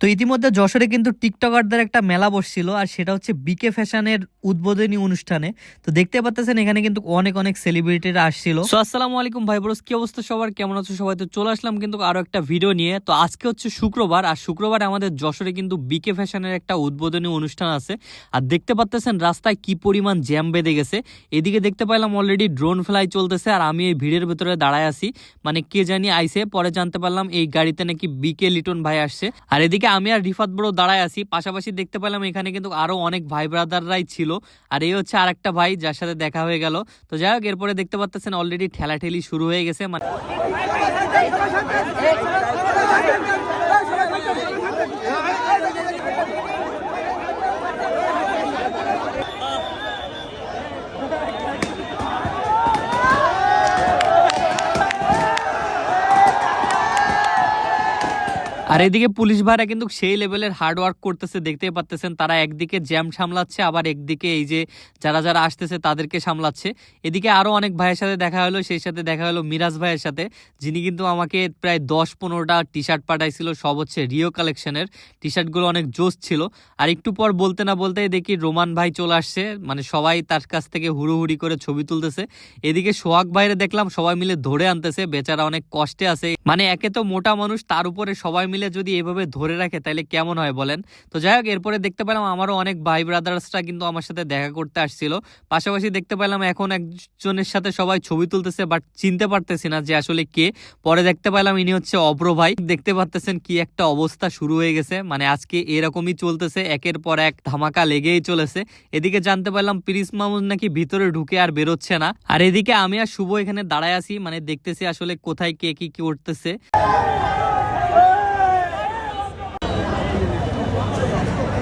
তো ইতিমধ্যে যশোরে কিন্তু টিকটকারদের একটা মেলা বসছিল, আর সেটা হচ্ছে বিকে ফ্যাশনের উদ্বোধনী অনুষ্ঠানে। তো দেখতে পাচ্ছেন এখানে কিন্তু অনেক অনেক সেলিব্রিটিরা আসছিল। সো আসসালামু আলাইকুম ভাই বরস কি অবস্থা সবার? কেমন আছো সবাই? তো চলে আসলাম কিন্তু আরও একটা ভিডিও নিয়ে। তো আজকে হচ্ছে শুক্রবার, আর শুক্রবার আমাদের যশোরে কিন্তু বিকে ফ্যাশনের একটা উদ্বোধনী অনুষ্ঠান আছে। আর দেখতে পাচ্ছেন রাস্তায় কি পরিমাণ জ্যাম বেঁধে গেছে। এদিকে দেখতে পাইলাম অলরেডি ড্রোন ফ্লাই চলতেছে, আর আমি এই ভিড়ের ভেতরে দাঁড়ায় আছি। মানে কে জানি আইছে, পরে জানতে পারলাম এই গাড়িতে নাকি বিকে লিটন ভাই আসছে। আর এদিকে আমি আর রিফাত বড় দাঁড়ায় আছি। পাশাপাশি দেখতে পেলাম এখানে কিন্তু আরও অনেক ভাই ব্রাদাররাই ছিল। আর এই হচ্ছে আর একটা ভাই যার সাথে দেখা হয়ে গেল। তো যাই হোক, এরপরে দেখতে পাচ্ছেন অলরেডি ঠেলাঠেলি শুরু হয়ে গেছে। মানে আর এদিকে পুলিশ ভাইরা কিন্তু সেই লেভেলের হার্ড ওয়ার্ক করতেছে, দেখতেই পাচ্তেছেন, তারা একদিকে জ্যাম সামলাচ্ছে, আবার একদিকে এই যে যারা যারা আসতেছে তাদেরকে সামলাচ্ছে। এদিকে আরও অনেক ভাইয়ের সাথে দেখা হলো, সেই সাথে দেখা হলো মিরাজ ভাইয়ের সাথে, যিনি কিন্তু আমাকে প্রায় দশ পনেরোটা টি শার্ট পাঠাইছিল, সব হচ্ছে রিও কালেকশনের টি শার্টগুলো অনেক জোস ছিল। আর একটু পর বলতে না বলতেই দেখি রোমান ভাই চলে আসছে মানে সবাই তার কাছ থেকে হুড়োহুড়ি করে ছবি তুলতেছে। এদিকে সোহাগ ভাইরে দেখলাম সবাই মিলে ধরে আনতেছে, বেচারা অনেক কষ্টে আছে। মানে একে তো মোটা মানুষ, তার উপরে সবাই মিলে যদি এভাবে ধরে রাখে, তাহলে কেমন হয় বলেন? তো যাই হোক, এরপরে দেখতে পেলাম আমারও অনেক ভাই ব্রাদার্সরা কিন্তু আমার সাথে দেখা করতে আসছিল। পাশাপাশি দেখতে পেলাম এখন একজনের সাথে সবাই ছবি তুলতেছে বাট চিনতে পারতেছি না যে আসলে কে। পরে দেখতে পেলাম ইনি হচ্ছে অব্র ভাই। দেখতে পারতেছেন কি একটা অবস্থা শুরু হয়ে গেছে। মানে আজকে এরকমই চলতেছে, একের পর এক ধামাকা লেগেই চলেছে। এদিকে জানতে পারলাম পিরিস মামুন নাকি ভিতরে ঢুকে আর বেরোচ্ছে না। আর এদিকে আমি আর শুভ এখানে দাঁড়ায় আছি মানে দেখতেছি আসলে কোথায় কি কি করতেছে।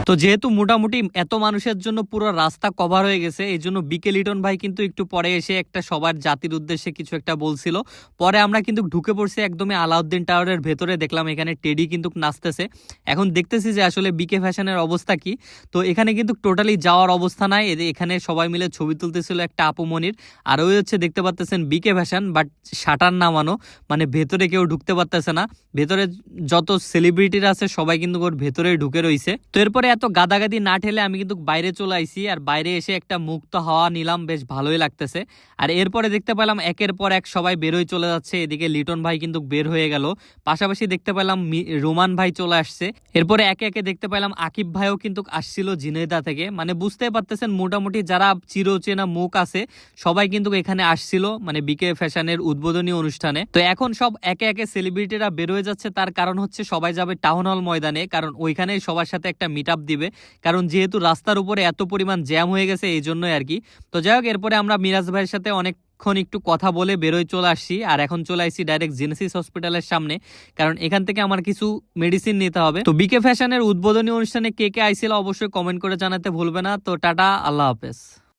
তো যেহেতু মোটামুটি এত মানুষের জন্য পুরো রাস্তা কভার হয়ে গেছে, এই জন্য বিকে লিটন ভাই কিন্তু একটু পরে এসে একটা সবার জাতির উদ্দেশ্যে কিছু একটা বলছিল। পরে আমরা কিন্তু ঢুকে পড়ছি একদমই আলাউদ্দিন টাওয়ারের ভেতরে, দেখলাম এখানে টেডি কিন্তু নাচতেছে। এখন দেখতেছি যে আসলে বিকে ফ্যাশনের অবস্থা কি। তো এখানে কিন্তু টোটালি যাওয়ার অবস্থা নাই। এখানে সবাই মিলে ছবি তুলতেছিল একটা আপুমনির আর ওই হচ্ছে দেখতে পাচ্তেছেন বিকে ফ্যাশন বাট শাটার নামানো মানে ভেতরে কেউ ঢুকতে পারতেছে না। ভেতরে যত সেলিব্রিটিরা আছে, সবাই কিন্তু ওর ভেতরে ঢুকে রইছে। তো এরপরে এত গাদাগাদি না ঠেলে আমি কিন্তু বাইরে চলে আইছি আর বাইরে এসে একটা মুক্ত হাওয়া নিলাম, বেশ ভালোই লাগতেছে। আর এরপরে দেখতে পেলাম একের পর এক সবাই বেরোয় চলে যাচ্ছে, এদিকে লিটন ভাই কিন্তু বের হয়ে গেল। পাশাপাশি দেখতে পেলাম রোমান ভাই চলে আসছে। এরপরে একে একে দেখতে পেলাম আকিব ভাইও কিন্তু আসছিল জিনেদা থেকে। মানে বুঝতে পারতেছেন, মোটামুটি যারা চিরচেনা মুখ আছে, সবাই কিন্তু এখানে আসছিল মানে বিকে ফ্যাশনের উদ্বোধনী অনুষ্ঠানে। তো এখন সব একে একে সেলিব্রিটিরা বের হয়ে যাচ্ছে, তার কারণ হচ্ছে সবাই যাবে টাউন হল ময়দানে, কারণ ওইখানে সবার সাথে একটা মিট দিবে। কারণ যেহেতু রাস্তার উপরে এত পরিমাণ জ্যাম হয়ে গেছে, এই জন্যই আর কি। তো যাই হোক, এরপরে আমরা মিরাজ ভাইয়ের সাথে অনেক অনেকক্ষণ একটু কথা বলে বেরোয় চলে আসছি। আর এখন চলে আসছি ডাইরেক্ট জেনেসিস হসপিটালের সামনে। কারণ এখান থেকে আমার কিছু মেডিসিন নিতে হবে। তো বিকে ফ্যাশনের উদ্বোধনী অনুষ্ঠানে কে কে আইছিল অবশ্যই কমেন্ট করে জানাতে ভুলবে না। তো টাটা, আল্লাহ হাফেজ।